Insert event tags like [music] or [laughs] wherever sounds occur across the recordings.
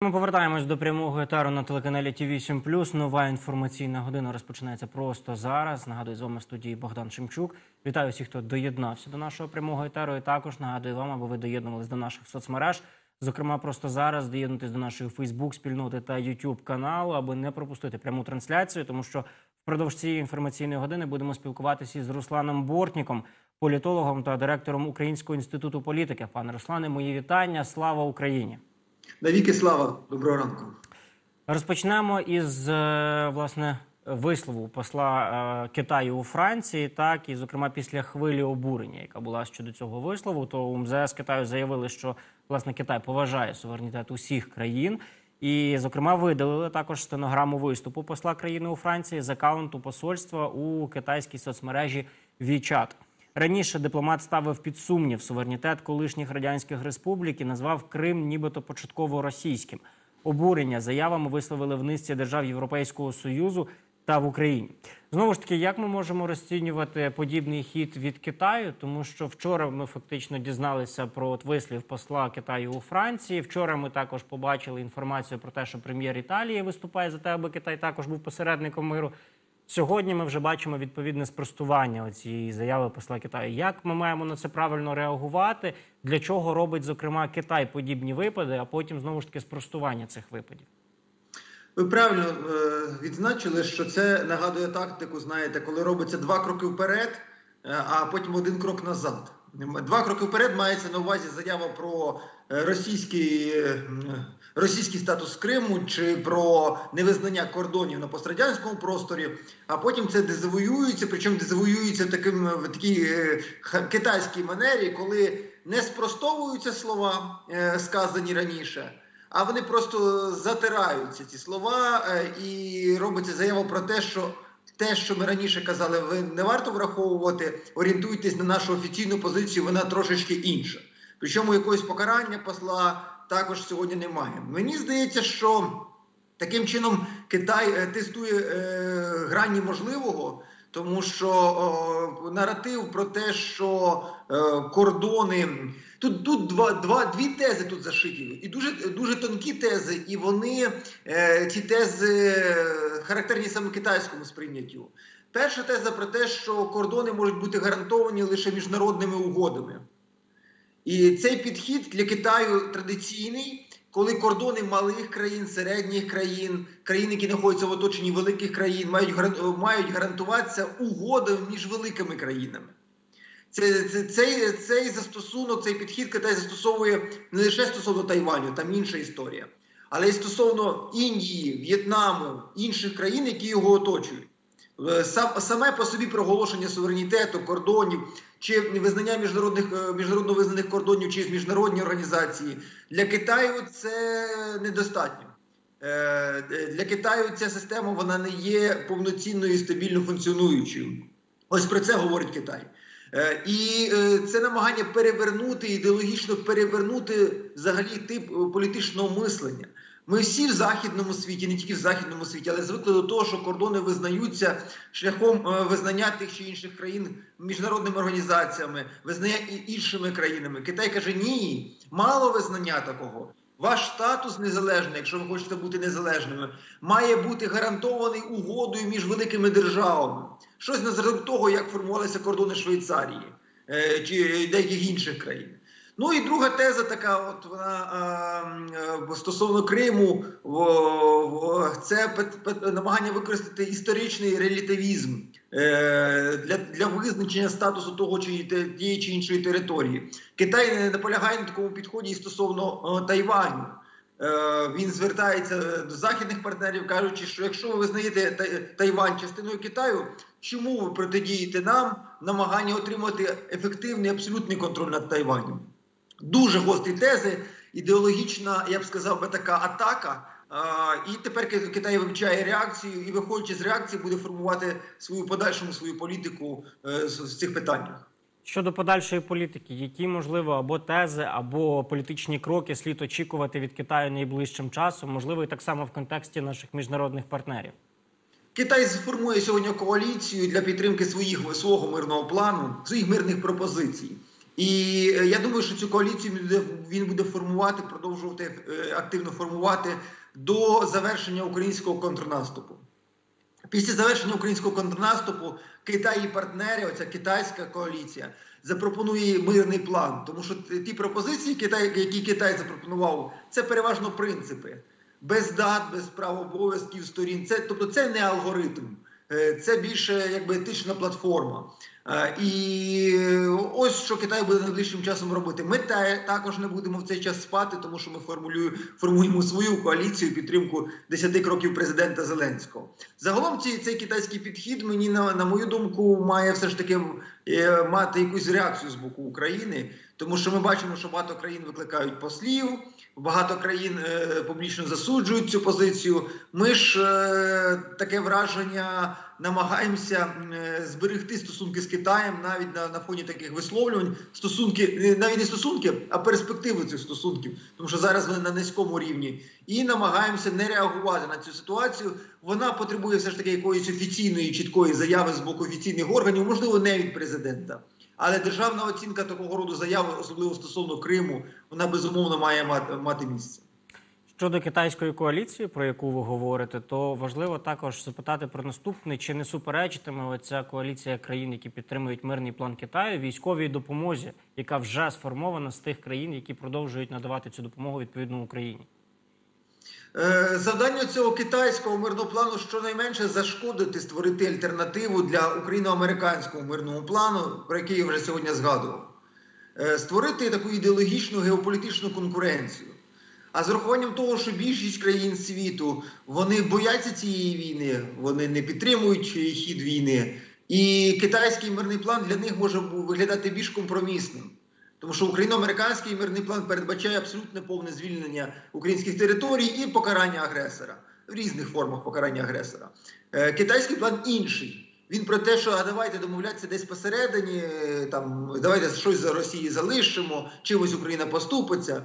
Ми повертаємось до прямого етеру на телеканалі ТІВІ 7 Нова інформаційна година розпочинається просто зараз. Нагадую, з вами в студії Богдан Шемчук. Вітаю всіх, хто доєднався до нашого прямого етеру. І також нагадую вам, аби ви доєднувались до наших соцмереж. Зокрема, просто зараз доєднуйтесь до нашої Фейсбук спільноти та Ютуб каналу, аби не пропустити пряму трансляцію, тому що впродовж цієї інформаційної години будемо спілкуватися із Русланом Бортніком, політологом та директором Українського інституту політики. Пане Руслане, мої вітання. Слава Україні! Навіки слава, доброго ранку. Розпочнемо із е, власне вислову посла е, Китаю у Франції, так і зокрема після хвилі обурення, яка була щодо цього вислову, то у МЗС Китаю заявили, що власне Китай поважає суверенітет усіх країн. І, зокрема, видалили також стенограму виступу посла країни у Франції з акаунту посольства у китайській соцмережі WeChat. Раніше дипломат ставив під сумнів суверенітет колишніх радянських республік і назвав Крим нібито початково російським. Обурення заявами висловили в низці держав Європейського союзу та в Україні. Знову ж таки, як ми можемо розцінювати подібний хід від Китаю, тому що вчора ми фактично дізналися про от вислів посла Китаю у Франції. Вчора ми також побачили інформацію про те, що прем'єр Італії виступає за те, аби Китай також був посередником миру. Сьогодні ми вже бачимо відповідне спростування цієї заяви посла Китаю. Як ми маємо на це правильно реагувати? Для чого робить зокрема Китай подібні випади, а потім знову ж таки спростування цих випадів? Ви правильно е, відзначили, що це нагадує тактику, знаєте, коли робиться два кроки вперед, е, а потім один крок назад. Два кроки вперед мається на увазі заява про російський, е, російський статус Криму чи про невизнання кордонів на пострадянському просторі, а потім це дезавоюється, причому дезавоюється таким е, в такій е, китайській манері, коли не спростовуються слова, сказані раніше. А вони просто затираються ці слова і робиться заява про те, що те, що ми раніше казали, ви не варто враховувати, орієнтуйтесь на нашу офіційну позицію, вона трошечки інша. Причому якогось покарання посла також сьогодні немає. Мені здається, що таким чином Китай е, тестує е, грані можливого. Тому що о, наратив про те, що е, кордони тут, тут два, два, дві тези тут зашиті, і дуже, дуже тонкі тези, і вони е, ці тези характерні саме китайському сприйняттю. Перша теза про те, що кордони можуть бути гарантовані лише міжнародними угодами. І цей підхід для Китаю традиційний, коли кордони малих країн, середніх країн, країн, які знаходяться в оточенні великих країн, мають мають гарантуватися угодами між великими країнами. Це, це, цей, цей застосунок, цей підхід Китай застосовує не лише стосовно Тайваню, там інша історія, але й стосовно Індії, В'єтнаму, інших країн, які його оточують. Е, Сам, саме по собі проголошення суверенітету, кордонів чи визнання міжнародних е, міжнародно визнаних кордонів через міжнародні організації для Китаю це недостатньо. Е, Для Китаю ця система вона не є повноцінною і стабільно функціонуючою. Ось про це говорить Китай. І це намагання перевернути ідеологічно перевернути взагалі тип політичного мислення. Ми всі в західному світі, не тільки в західному світі, але звикли до того, що кордони визнаються шляхом е, визнання тих чи інших країн міжнародними організаціями, визнання і іншими країнами. Китай каже: ні, мало визнання такого. Ваш статус незалежний, якщо ви хочете бути незалежними, має бути гарантований угодою між великими державами. Щось на зразок того, як формувалися кордони Швейцарії е, чи деяких інших країн. Ну і друга теза така, от вона е, стосовно Криму, це намагання використати історичний релятивізм е, для, для визначення статусу того чи тієї чи іншої території. Китай не наполягає на такому підході і стосовно Тайваню. Е, Він звертається до західних партнерів, кажучи, що якщо ви визнаєте Тай- Тайвань частиною Китаю, чому ви протидієте нам намагання отримати ефективний абсолютний контроль над Тайванем? Дуже гострі тези, ідеологічна, я б сказав би, така атака. І тепер Ки- Китай вивчає реакцію і, виходячи з реакції, буде формувати свою подальшому свою політику е, з, з цих питаннях. Щодо подальшої політики, які можливо або тези, або політичні кроки слід очікувати від Китаю найближчим часом, можливо, і так само в контексті наших міжнародних партнерів. Китай сформує сьогодні коаліцію для підтримки своїх свого мирного плану, своїх мирних пропозицій. І е, я думаю, що цю коаліцію він буде, формувати, продовжувати е, активно формувати до завершення українського контрнаступу. Після завершення українського контрнаступу Китай і партнери, оця китайська коаліція, запропонує мирний план. Тому що ті пропозиції, які Китай запропонував, це переважно принципи. Без дат, без прав обов'язків сторін. Це, тобто це не алгоритм, Е, це більше якби етична платформа. І ось що Китай буде найближчим часом робити. Ми та- також не будемо в цей час спати, тому що ми формулюємо, формуємо свою коаліцію підтримку 10 кроків президента Зеленського. Загалом ці, цей китайський підхід мені на, на мою думку має все ж таки е, мати якусь реакцію з боку України, тому що ми бачимо, що багато країн викликають послів. Багато країн е, публічно засуджують цю позицію. Ми ж е, таке враження намагаємося е, зберегти стосунки з Китаєм навіть на, на фоні таких висловлювань. Стосунки е, навіть не стосунки, а перспективи цих стосунків, тому що зараз вони на низькому рівні, і намагаємося не реагувати на цю ситуацію. Вона потребує все ж таки якоїсь офіційної чіткої заяви з боку офіційних органів, можливо, не від президента. Але державна оцінка такого роду заяви, особливо стосовно Криму, вона безумовно має мати, мати місце. Щодо китайської коаліції, про яку ви говорите, то важливо також запитати про наступне: чи не суперечитиме оця коаліція країн, які підтримують мирний план Китаю, військовій допомозі, яка вже сформована з тих країн, які продовжують надавати цю допомогу відповідно Україні? Е, Завдання цього китайського мирного плану щонайменше зашкодити створити альтернативу для україно-американського мирного плану, про який я вже сьогодні згадував, Е, створити таку ідеологічну геополітичну конкуренцію. А з урахуванням того, що більшість країн світу вони бояться цієї війни, вони не підтримують хід війни, і китайський мирний план для них може виглядати більш компромісним. Тому що україно-американський мирний план передбачає абсолютне повне звільнення українських територій і покарання агресора в різних формах покарання агресора. Е, Китайський план інший. Він про те, що а давайте домовлятися десь посередині, е, там давайте щось за Росії залишимо, чимось Україна поступиться.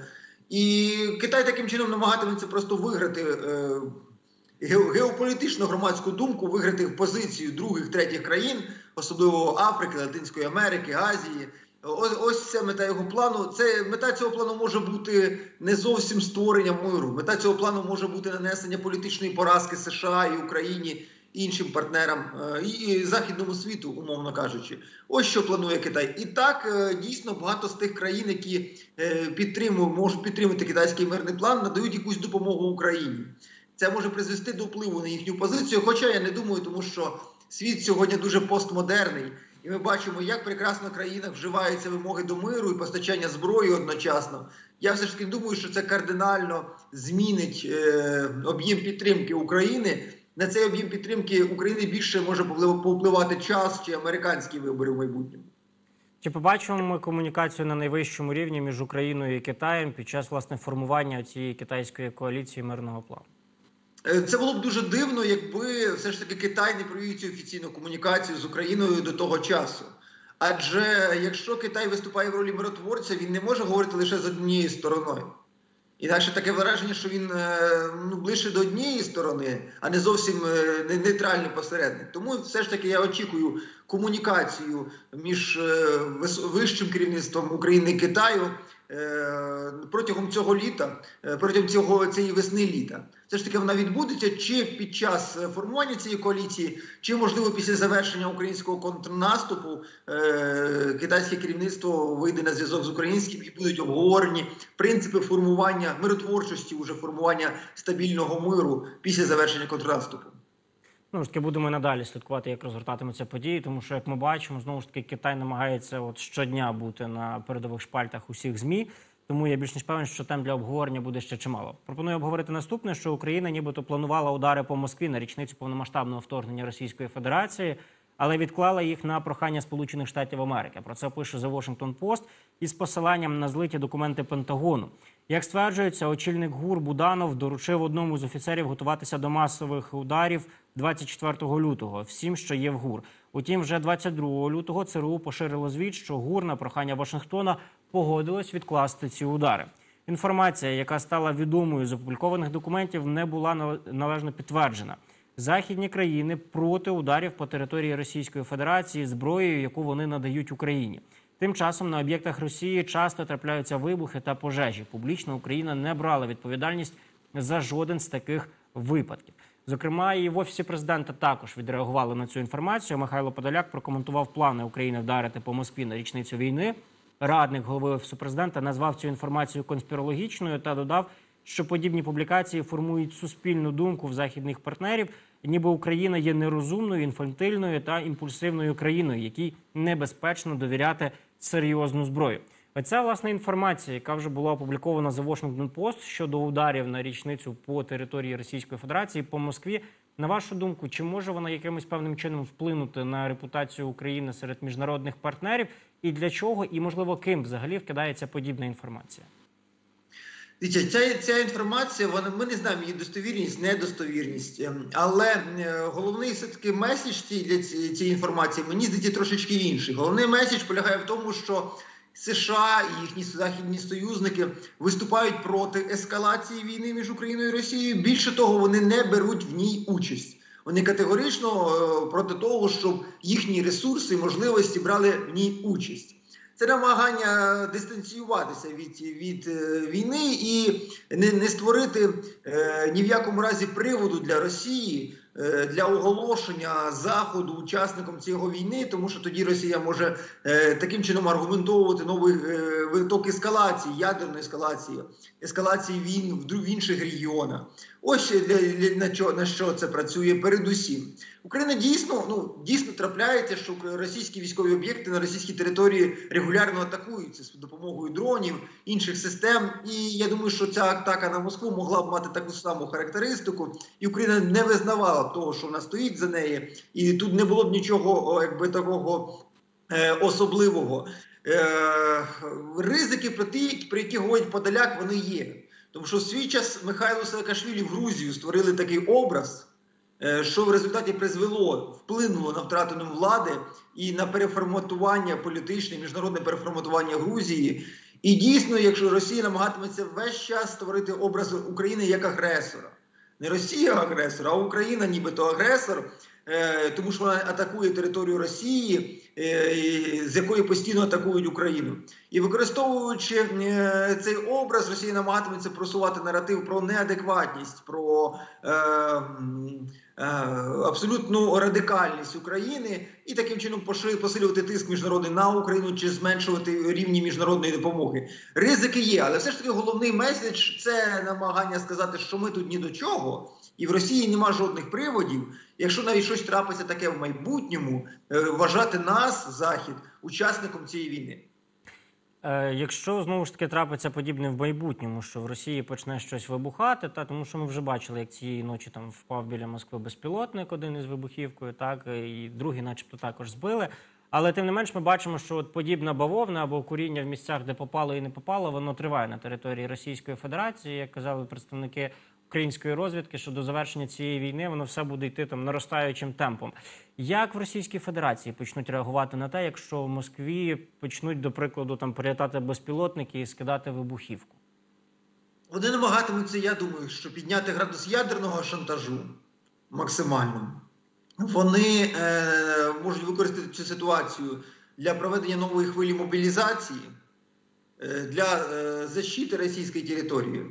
І Китай таким чином намагатиметься просто виграти е, геополітичну громадську думку, виграти позицію других, третіх країн, особливо Африки, Латинської Америки, Азії. Ось, ось це мета його плану. Це мета цього плану може бути не зовсім створення миру. Мета цього плану може бути нанесення політичної поразки США і Україні іншим партнерам е, і західному світу, умовно кажучи. Ось що планує Китай. І так е, дійсно багато з тих країн, які е, підтримують, можуть підтримати китайський мирний план, надають якусь допомогу Україні. Це може призвести до впливу на їхню позицію. Хоча я не думаю, тому що світ сьогодні дуже постмодерний, і ми бачимо, як прекрасно в країнах вживаються вимоги до миру і постачання зброї одночасно. Я все ж таки думаю, що це кардинально змінить е, об'єм підтримки України. На цей об'єм підтримки України більше може повпливати час чи американські вибори в майбутньому. Чи побачимо ми комунікацію на найвищому рівні між Україною і Китаєм під час власне формування цієї китайської коаліції мирного плану? Е, Це було б дуже дивно, якби все ж таки Китай не провів цю офіційну комунікацію з Україною до того часу. Адже якщо Китай виступає в ролі миротворця, він не може говорити лише з однією стороною. Інакше таке враження, що він е, ну, ближче до однієї сторони, а не зовсім е, не- нейтральний посередник. Тому все ж таки я очікую комунікацію між е, вищим керівництвом України і Китаю протягом цього літа, е, протягом цього цієї весни літа. Все ж таки вона відбудеться чи під час е, формування цієї коаліції, чи можливо після завершення українського контрнаступу е, китайське керівництво вийде на зв'язок з українським і будуть обговорені принципи формування миротворчості, уже формування стабільного миру після завершення контрнаступу. Ну ж таки будемо і надалі слідкувати, як розгортатимуться події, тому що, як ми бачимо, знову ж таки Китай намагається от щодня бути на передових шпальтах усіх змі. Тому я більш ніж певен, що тем для обговорення буде ще чимало. Пропоную обговорити наступне, що Україна нібито планувала удари по Москві на річницю повномасштабного вторгнення Російської Федерації, але відклала їх на прохання Сполучених Штатів Америки. Про це пише The Washington Post із посиланням на злиті документи Пентагону. Як стверджується, очільник ГУР Буданов доручив одному з офіцерів готуватися до масових ударів 24 лютого, всім, що є в ГУР. Утім, вже 22 лютого ЦРУ поширило звіт, що ГУР на прохання Вашингтона погодилось відкласти ці удари. Інформація, яка стала відомою з опублікованих документів, не була належно підтверджена. Західні країни проти ударів по території Російської Федерації зброєю, яку вони надають Україні. Тим часом на об'єктах Росії часто трапляються вибухи та пожежі. Публічно Україна не брала відповідальність за жоден з таких випадків. Зокрема, і в офісі президента також відреагували на цю інформацію. Михайло Подоляк прокоментував плани України вдарити по Москві на річницю війни. Радник голови офісу президента назвав цю інформацію конспірологічною та додав, що подібні публікації формують суспільну думку в західних партнерів, ніби Україна є нерозумною, інфантильною та імпульсивною країною, якій небезпечно довіряти серйозну зброю. Оця власне інформація, яка вже була опублікована за Washington Post щодо ударів на річницю по території Російської Федерації по Москві. На вашу думку, чи може вона якимось певним чином вплинути на репутацію України серед міжнародних партнерів, і для чого, і можливо, ким взагалі вкидається подібна інформація? Дивіться, ця, ця інформація, вона ми не знаємо її достовірність, недостовірність. Ем, Але е, головний все-таки меседж ці- для ці- цієї інформації мені здається трошечки інший. Головний меседж полягає в тому, що США і їхні західні союзники виступають проти ескалації війни між Україною і Росією. Більше того, вони не беруть в ній участь. Вони категорично е, проти того, щоб їхні ресурси і можливості брали в ній участь. Це намагання дистанціюватися від, від е, війни і не, не створити е, ні в якому разі приводу для Росії е, для оголошення Заходу учасником цієї війни, тому що тоді Росія може е, таким чином аргументовувати новий е, виток ескалації, ядерної ескалації, ескалації війн в, в інших регіонах. Ось на, що, на що це працює передусім. Україна дійсно ну дійсно трапляється, що російські військові об'єкти на російській території регулярно атакуються з допомогою дронів інших систем. І я думаю, що ця атака на Москву могла б мати таку саму характеристику, і Україна не визнавала б того, що вона стоїть за неї, і тут не було б нічого, якби такого е, особливого. Е, ризики про ті, про які говорить Подоляк, вони є. Тому що в свій час Михайло Саакашвілі в Грузію створили такий образ, е, що в результаті призвело, вплинуло на втрату влади і на переформатування політичне, міжнародне переформатування Грузії. І дійсно, якщо Росія намагатиметься весь час створити образ України як агресора, не Росія агресор, а Україна нібито агресор, тому що вона атакує територію Росії, е, з якої постійно атакують Україну. І використовуючи е, цей образ, Росія намагатиметься просувати наратив про неадекватність, про е, е, абсолютну радикальність України і таким чином посилювати тиск міжнародний на Україну чи зменшувати рівні міжнародної допомоги. Ризики є, але все ж таки головний меседж це намагання сказати, що ми тут ні до чого, і в Росії нема жодних приводів. Якщо навіть щось трапиться таке в майбутньому, е, вважати нас, Захід, учасником цієї війни. Е, Якщо знову ж таки трапиться подібне в майбутньому, що в Росії почне щось вибухати, та тому що ми вже бачили, як цієї ночі там впав біля Москви безпілотник, один із вибухівкою, так і другий, начебто, також збили. Але тим не менш, ми бачимо, що от подібна бавовна або куріння в місцях, де попало і не попало, воно триває на території Російської Федерації, як казали представники української розвідки, що до завершення цієї війни воно все буде йти там наростаючим темпом. Як в Російській Федерації почнуть реагувати на те, якщо в Москві почнуть, до прикладу, там прилітати безпілотники і скидати вибухівку? Вони намагатимуться, я думаю, що підняти градус ядерного шантажу максимально. Вони е, можуть використати цю ситуацію для проведення нової хвилі мобілізації е, для е, защити російської території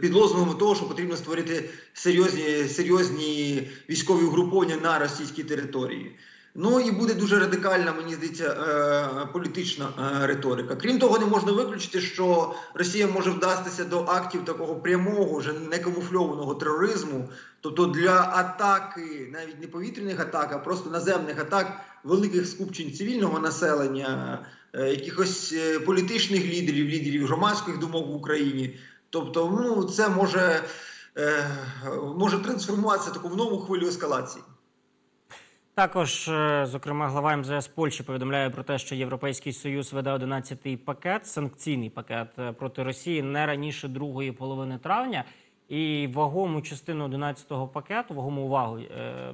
під лозунгом того, що потрібно створити серйозні, серйозні військові угруповання на російській території. Ну і буде дуже радикальна, мені здається, е, політична е, риторика. Крім того, не можна виключити, що Росія може вдастися до актів такого прямого, вже не камуфльованого тероризму, тобто для атаки, навіть не повітряних атак, а просто наземних атак великих скупчень цивільного населення, е, якихось е, політичних лідерів, лідерів громадських думок в Україні. Тобто, ну це може, е, може трансформуватися таку в нову хвилю ескалації. Також, е, зокрема, глава МЗС Польщі повідомляє про те, що Європейський Союз веде 11-й пакет, санкційний пакет е, проти Росії не раніше другої половини травня. І вагому частину 11-го пакету, вагому увагу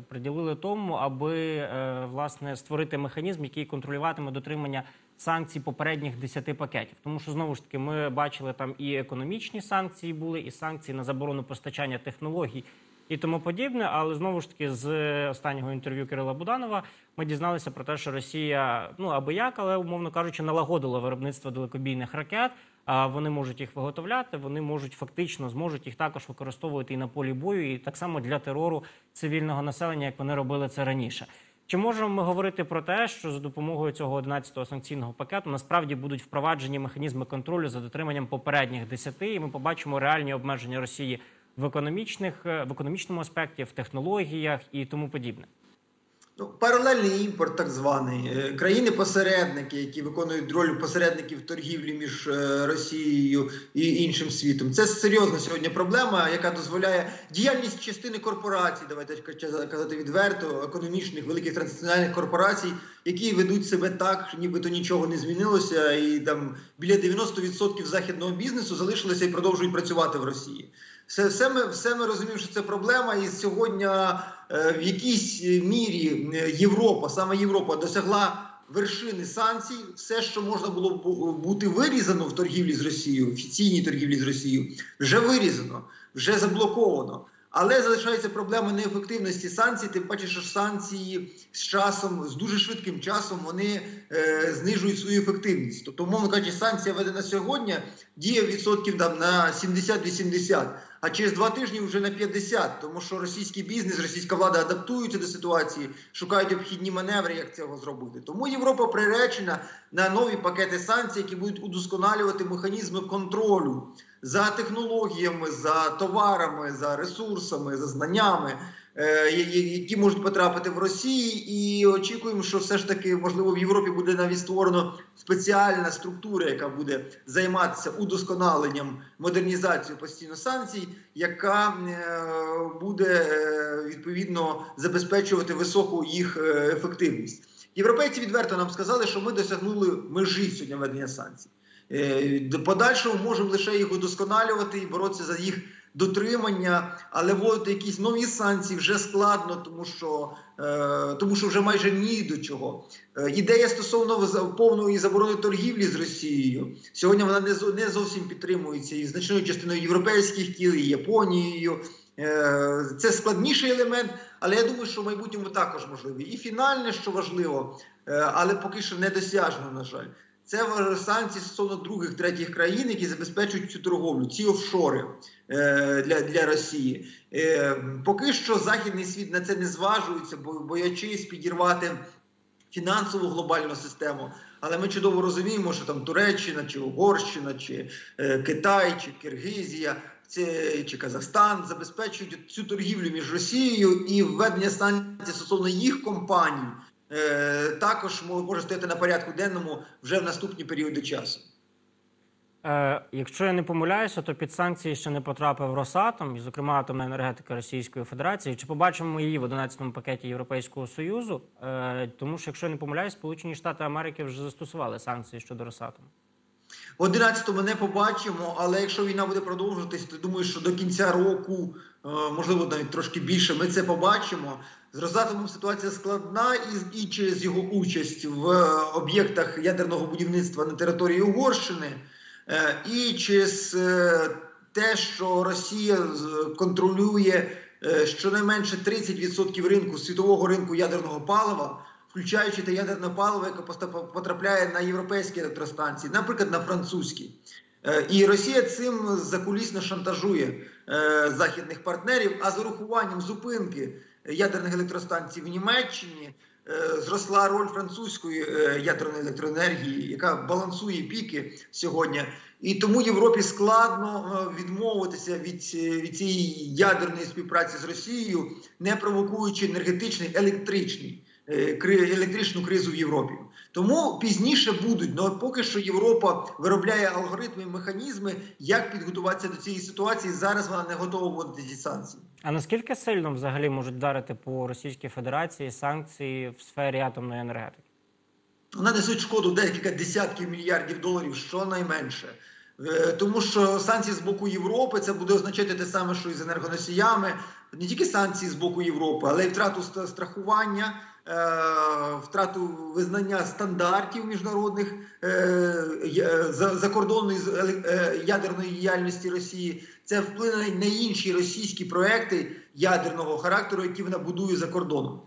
приділили тому, аби власне створити механізм, який контролюватиме дотримання санкцій попередніх 10 пакетів. Тому що знову ж таки ми бачили там і економічні санкції були, і санкції на заборону постачання технологій і тому подібне. Але знову ж таки, з останнього інтерв'ю Кирила Буданова ми дізналися про те, що Росія, ну аби як, але умовно кажучи, налагодила виробництво далекобійних ракет. Вони можуть їх виготовляти, вони можуть фактично зможуть їх також використовувати і на полі бою, і так само для терору цивільного населення, як вони робили це раніше. Чи можемо ми говорити про те, що за допомогою цього 11-го санкційного пакету насправді будуть впроваджені механізми контролю за дотриманням попередніх 10, і ми побачимо реальні обмеження Росії в економічних е, в економічному аспекті, в технологіях і тому подібне? Ну, паралельний так званий Е, країни-посередники, які виконують роль посередників торгівлі між е, Росією і іншим світом. Це серйозна сьогодні проблема, яка дозволяє діяльність частини корпорацій, давайте казати відверто, економічних великих транснаціональних корпорацій, які ведуть себе так, що нібито нічого не змінилося, і там біля 90% західного бізнесу залишилися і продовжують працювати в Росії. Все, все, ми, все ми розуміємо, що це проблема, і сьогодні в якійсь мірі е, Європа, саме Європа, досягла вершини санкцій. Все, що можна було бути вирізано в торгівлі з Росією, офіційній торгівлі з Росією, вже вирізано, вже заблоковано. Але залишається проблема неефективності санкцій. Тим паче, що санкції з часом, з дуже швидким часом, вони е, знижують свою ефективність. Тобто, умовно кажучи, санкція введена сьогодні діє відсотків там на 70-80, а через два тижні вже на 50, тому що російський бізнес, російська влада адаптуються до ситуації, шукають обхідні маневри, як цього зробити. Тому Європа приречена на нові пакети санкцій, які будуть удосконалювати механізми контролю за технологіями, за товарами, за ресурсами, за знаннями, які можуть потрапити в Росії, і очікуємо, що все ж таки можливо в Європі буде навіть створено спеціальна структура, яка буде займатися удосконаленням модернізацією постійно санкцій, яка е, буде е, відповідно забезпечувати високу їх е, ефективність. Європейці відверто нам сказали, що ми досягнули межі сьогодні введення санкцій. Е, Подальшого можемо лише їх удосконалювати і боротися за їх дотримання, але вводити якісь нові санкції вже складно, тому що, е, тому що вже майже ні до чого. Е, ідея стосовно повної заборони торгівлі з Росією сьогодні вона не, не зовсім підтримується і значною частиною європейських тіл, і Японією. Е, Це складніший елемент, але я думаю, що в майбутньому також можливі. І фінальне, що важливо, е, але поки що недосяжно, на жаль. Це санкції стосовно других третіх країн, які забезпечують цю торговлю, ці офшори е, для, для Росії. Е, поки що західний світ на це не зважується, бо боячись підірвати фінансову глобальну систему. Але ми чудово розуміємо, що там Туреччина, чи Угорщина, чи е, Китай, чи Киргизія. Це чи Казахстан забезпечують цю торгівлю між Росією і введення санкцій стосовно їх компаній також може стояти на порядку денному вже в наступні періоди часу. Е, якщо я не помиляюся, то під санкції ще не потрапив Росатом, і, зокрема, атомна енергетика Російської Федерації. Чи побачимо ми її в 11-му пакеті Європейського Союзу? Е, тому що, якщо я не помиляюсь, Сполучені Штати Америки вже застосували санкції щодо Росатому. В 11-му не побачимо, але якщо війна буде продовжуватись, то думаю, що до кінця року, е, можливо, навіть трошки більше, ми це побачимо. З Росатомом ситуація складна і, і через його участь в е, об'єктах ядерного будівництва на території Угорщини, е, і через е, те, що Росія контролює щонайменше 30% ринку світового ринку ядерного палива включаючи те ядерне паливо, яке потрапляє на європейські електростанції, наприклад, на французькі. І Росія цим закулісно шантажує західних партнерів. А з урахуванням зупинки ядерних електростанцій в Німеччині е, зросла роль французької е, ядерної електроенергії, яка балансує піки сьогодні. І тому Європі складно е, відмовитися від, від цієї ядерної співпраці з Росією, не провокуючи енергетичний електричний електричну кризу в Європі. Тому пізніше будуть, але поки що Європа виробляє алгоритми і механізми, як підготуватися до цієї ситуації. Зараз вона не готова вводити ці санкції. А наскільки сильно взагалі можуть вдарити по Російській Федерації санкції в сфері атомної енергетики? Вона несуть шкоду декілька десятків мільярдів доларів, щонайменше. Е, Тому що санкції з боку Європи це буде означати те саме, що і з енергоносіями. Не тільки санкції з боку Європи, але й втрату страхування, втрату визнання стандартів міжнародних е, закордонної е, ядерної діяльності Росії. це вплине на інші російські проекти ядерного характеру, які вона будує за кордоном.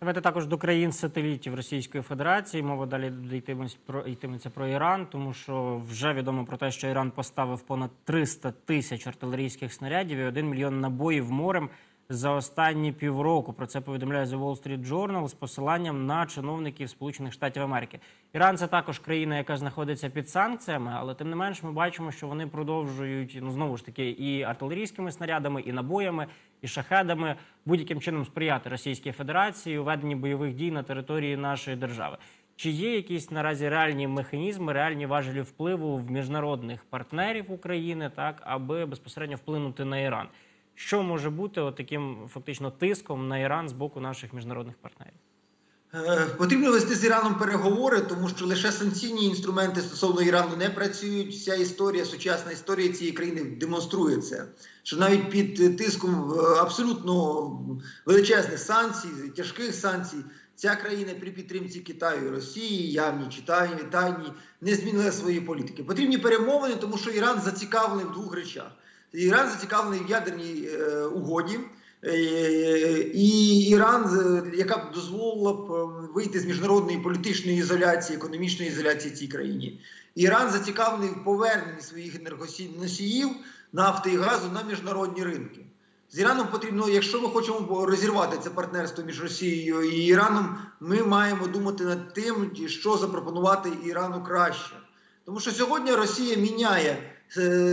Давайте також до країн-сателітів Російської Федерації. Мова далі йтиметься про йтиметься про Іран, тому що вже відомо про те, що Іран поставив понад 300 тисяч артилерійських снарядів і 1 мільйон набоїв морем за останні півроку. Про це повідомляє The Wall Street Journal з посиланням на чиновників Сполучених Штатів Америки. Іран це також країна, яка знаходиться під санкціями, але тим не менш ми бачимо, що вони продовжують ну знову ж таки і артилерійськими снарядами, і набоями, і шахедами будь-яким чином сприяти Російській Федерації у веденні бойових дій на території нашої держави. Чи є якісь наразі реальні механізми, реальні важелі впливу в міжнародних партнерів України, так аби безпосередньо вплинути на Іран? Що може бути таким фактично тиском на Іран з боку наших міжнародних партнерів? Е, Потрібно вести з Іраном переговори, тому що лише санкційні інструменти стосовно Ірану не працюють. Вся історія, сучасна історія цієї країни демонструє це. Що навіть під тиском е, абсолютно величезних санкцій, тяжких санкцій, ця країна при підтримці Китаю і Росії, явні чи тайні, не змінила свої політики. Потрібні перемовини, тому що Іран зацікавлений в двох речах. Іран зацікавлений в ядерній е, угоді. Е, І Іран, е, яка б дозволила б вийти з міжнародної політичної ізоляції, економічної ізоляції цій країні. Іран зацікавлений в поверненні своїх енергоносіїв нафти і газу на міжнародні ринки. З Іраном потрібно, якщо ми хочемо розірвати це партнерство між Росією і Іраном, ми маємо думати над тим, що запропонувати Ірану краще. Тому що сьогодні Росія міняє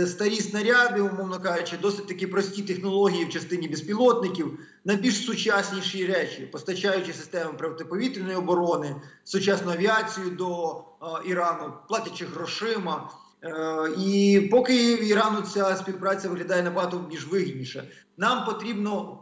старі снаряди, умовно кажучи, досить такі прості технології в частині безпілотників на більш сучасніші речі, постачаючи системи протиповітряної оборони, сучасну авіацію до е, Ірану, платячи грошима. Е, І поки в Ірану ця співпраця виглядає набагато більш вигідніше, нам потрібно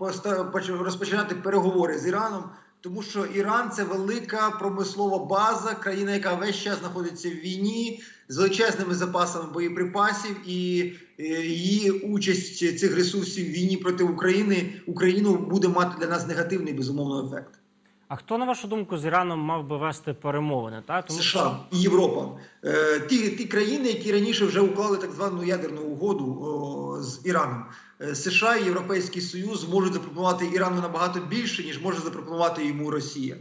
розпочинати переговори з Іраном, тому що Іран це велика промислова база, країна, яка весь час знаходиться в війні з величезними запасами боєприпасів, і е, її участь цих ресурсів в війні проти України Україну буде мати для нас негативний безумовно ефект. А хто на вашу думку з Іраном мав би вести перемовини? Та тому США і Європа. Е, ті, ті країни, які раніше вже уклали так звану ядерну угоду о, з Іраном. Е, США і Європейський Союз можуть запропонувати Ірану набагато більше, ніж може запропонувати йому Росія.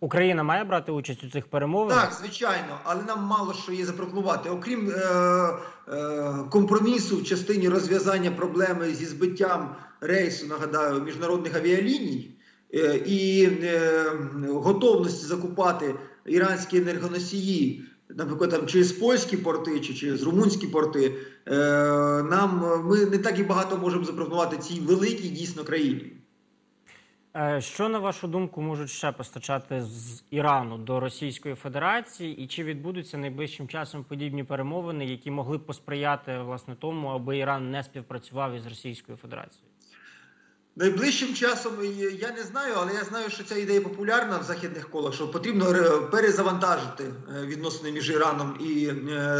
Україна має брати участь у цих перемовинах? Так, звичайно, але нам мало що є запропонувати. Окрім е, е, компромісу в частині розв'язання проблеми зі збиттям рейсу, нагадаю, міжнародних авіаліній е, і е, готовності закупати іранські енергоносії, наприклад, там через польські порти чи через румунські порти, е, нам ми не так і багато можемо запропонувати цій великій дійсно країні. Е, Що на вашу думку можуть ще постачати з Ірану до Російської Федерації, і чи відбудуться найближчим часом подібні перемовини, які могли б посприяти власне тому, аби Іран не співпрацював із Російською Федерацією? Найближчим часом е, я не знаю, але я знаю, що ця ідея популярна в західних колах, що потрібно перезавантажити е, відносини між Іраном і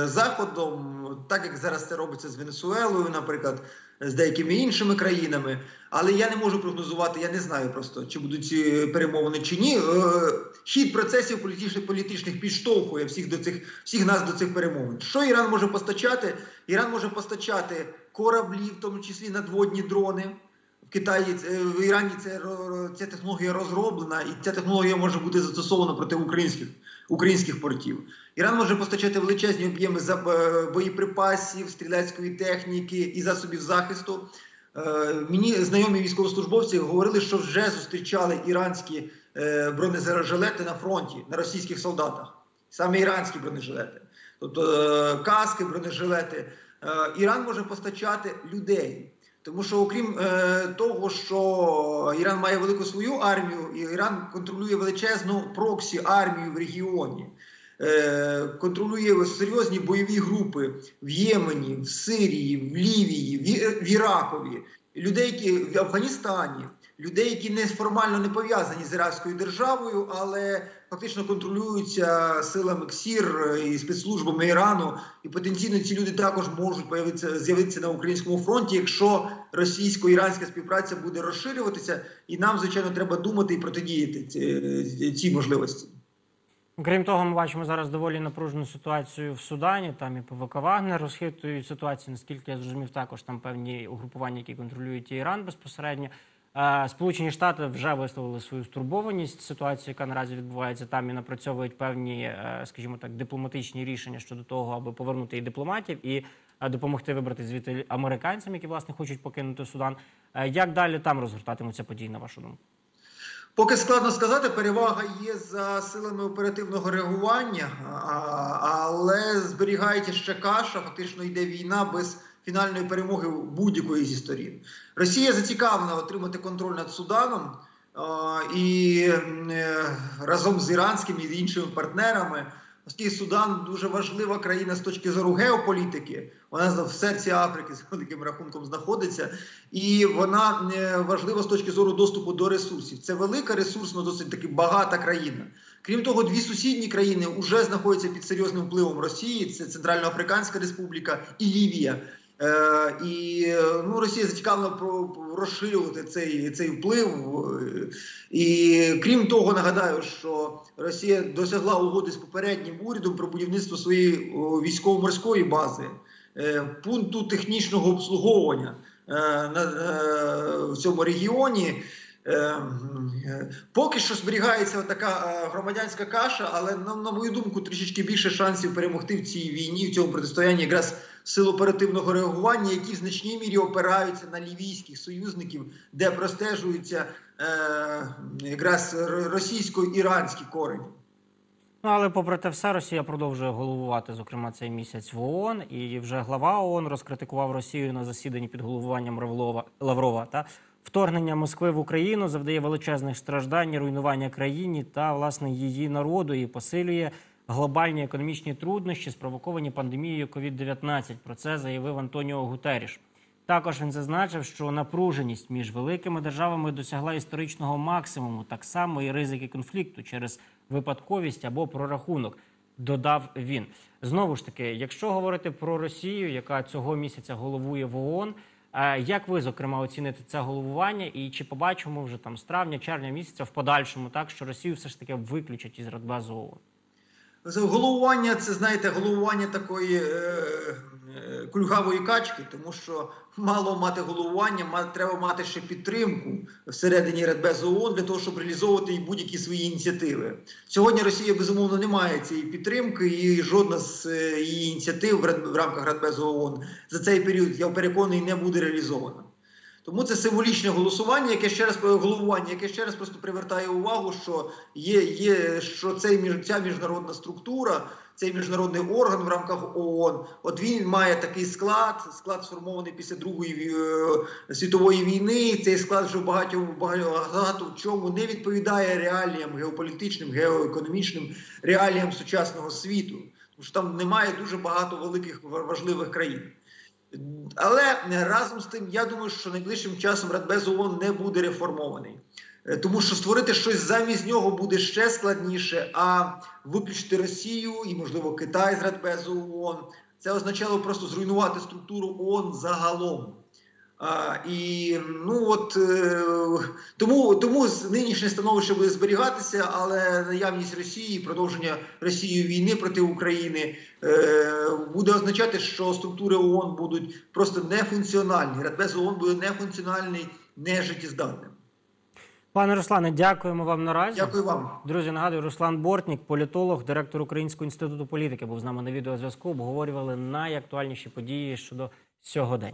Заходом, так як зараз це робиться з Венесуелою, наприклад, з деякими іншими країнами. Але я не можу прогнозувати, я не знаю просто, чи будуть ці перемовини чи ні. Е, Хід процесів політичних політичних підштовхує всіх до цих всіх нас до цих перемовин. Що Іран може постачати? Іран може постачати кораблі, в тому числі надводні дрони. В Китаї в Ірані ро- ця технологія розроблена, і ця технологія може бути застосована проти українських українських портів. Іран може постачати величезні об'єми е, боєприпасів, стрілецької техніки і засобів захисту. Е, Мені знайомі військовослужбовці говорили, що вже зустрічали іранські е, бронежилети на фронті на російських солдатах, саме іранські бронежилети, тобто каски, бронежилети. Іран може постачати людей. Тому що, окрім е, того, що Іран має велику свою армію, і Іран контролює величезну проксі армію в регіоні, е, контролює серйозні бойові групи в Ємені, в Сирії, в Лівії, в, в Іракові, людей, які в Афганістані, людей, які не формально не пов'язані з Іракською державою, але фактично контролюються силами КСІР і спецслужбами Ірану. І потенційно ці люди також можуть появитися з'явитися на українському фронті, якщо російсько-іранська співпраця буде розширюватися, і нам звичайно треба думати і протидіяти ці, ці можливості. Крім того, ми бачимо зараз доволі напружену ситуацію в Судані. Там і ПВК Вагнер розхитують ситуацію. Наскільки я зрозумів, також там певні угрупування, які контролюють Іран безпосередньо. Сполучені Штати вже висловили свою стурбованість ситуації, яка наразі відбувається там, і напрацьовують певні, е, скажімо так, дипломатичні рішення щодо того, аби повернути і дипломатів і е, допомогти вибрати звідти американцям, які власне хочуть покинути Судан. Е, Як далі там розгортатимуться події, на вашу думку? Поки складно сказати, перевага є за силами оперативного реагування, але зберігається ще каша. Фактично йде війна без фінальної перемоги будь-якої зі сторін. Росія зацікавлена отримати контроль над Суданом і е, разом з іранськими і іншими партнерами. Оскільки Судан дуже важлива країна з точки зору геополітики, вона в серці Африки [laughs] з великим рахунком знаходиться, і вона е, важлива з точки зору доступу до ресурсів. Це велика ресурсно, досить таки багата країна. Крім того, дві сусідні країни вже знаходяться під серйозним впливом Росії: це Центральноафриканська Республіка і Лівія. Е, і ну, Росія зацікавлена про розширювати цей, цей вплив. Е, І крім того, нагадаю, що Росія досягла угоди з попереднім урядом про будівництво своєї військово-морської бази, е, пункту технічного обслуговування на, в цьому регіоні. Е, Поки що зберігається така е, громадянська каша, але на, мою думку, трішечки більше шансів перемогти в цій війні, в цьому протистоянні якраз сил оперативного реагування, які в значній мірі опираються на лівійських союзників, де простежуються е, якраз російсько-іранські корені. Ну, але попри те все, Росія продовжує головувати, зокрема, цей місяць в ООН. І вже глава ООН розкритикував Росію на засіданні під головуванням Лаврова. Та вторгнення Москви в Україну завдає величезних страждань, руйнування країні та власне її народу і посилює глобальні економічні труднощі, спровоковані пандемією COVID-19. Про це заявив Антоніо Гутеріш. Також він зазначив, що напруженість між великими державами досягла історичного максимуму, так само і ризики конфлікту через випадковість або прорахунок. Додав він знову ж таки, якщо говорити про Росію, яка цього місяця головує в ООН, як ви зокрема оціните це головування, і чи побачимо вже там з травня, червня місяця в подальшому, так що Росію все ж таки виключать із Радбезу ООН? Головування це знаєте, головування такої е, е, кульгавої качки, тому що мало мати головування, треба мати ще підтримку всередині Радбезу ООН для того, щоб реалізовувати будь-які свої ініціативи. Сьогодні Росія безумовно не має цієї підтримки, і жодна з е, її ініціатив в рамках Радбезу ООН за цей період, я переконаний, не буде реалізована. Тому це символічне голосування, яке ще раз головування, яке ще раз просто привертає увагу, що є, є що цей ця міжнародна структура, цей міжнародний орган в рамках ООН, от він має такий склад, склад сформований після Другої е, світової війни. Цей склад вже в багато в чому не відповідає реаліям геополітичним, геоекономічним реаліям сучасного світу, тому що там немає дуже багато великих важливих країн. Але разом з тим, я думаю, що найближчим часом Радбез ООН не буде реформований. Е, Тому що створити щось замість нього буде ще складніше, а виключити Росію і, можливо, Китай з Радбезу ООН, це означало просто зруйнувати структуру ООН загалом. А, і ну от е, тому, тому нинішнє становище буде зберігатися, але наявність Росії, продовження Росією війни проти України е, буде означати, що структури ООН будуть просто нефункціональні. Радбез ООН буде нефункціональний, нежиттєздатним. Пане Руслане, дякуємо вам наразі. Дякую вам. Друзі, нагадую, Руслан Бортнік, політолог, директор Українського інституту політики, був з нами на відеозв'язку. Обговорювали найактуальніші події щодо сьогодення.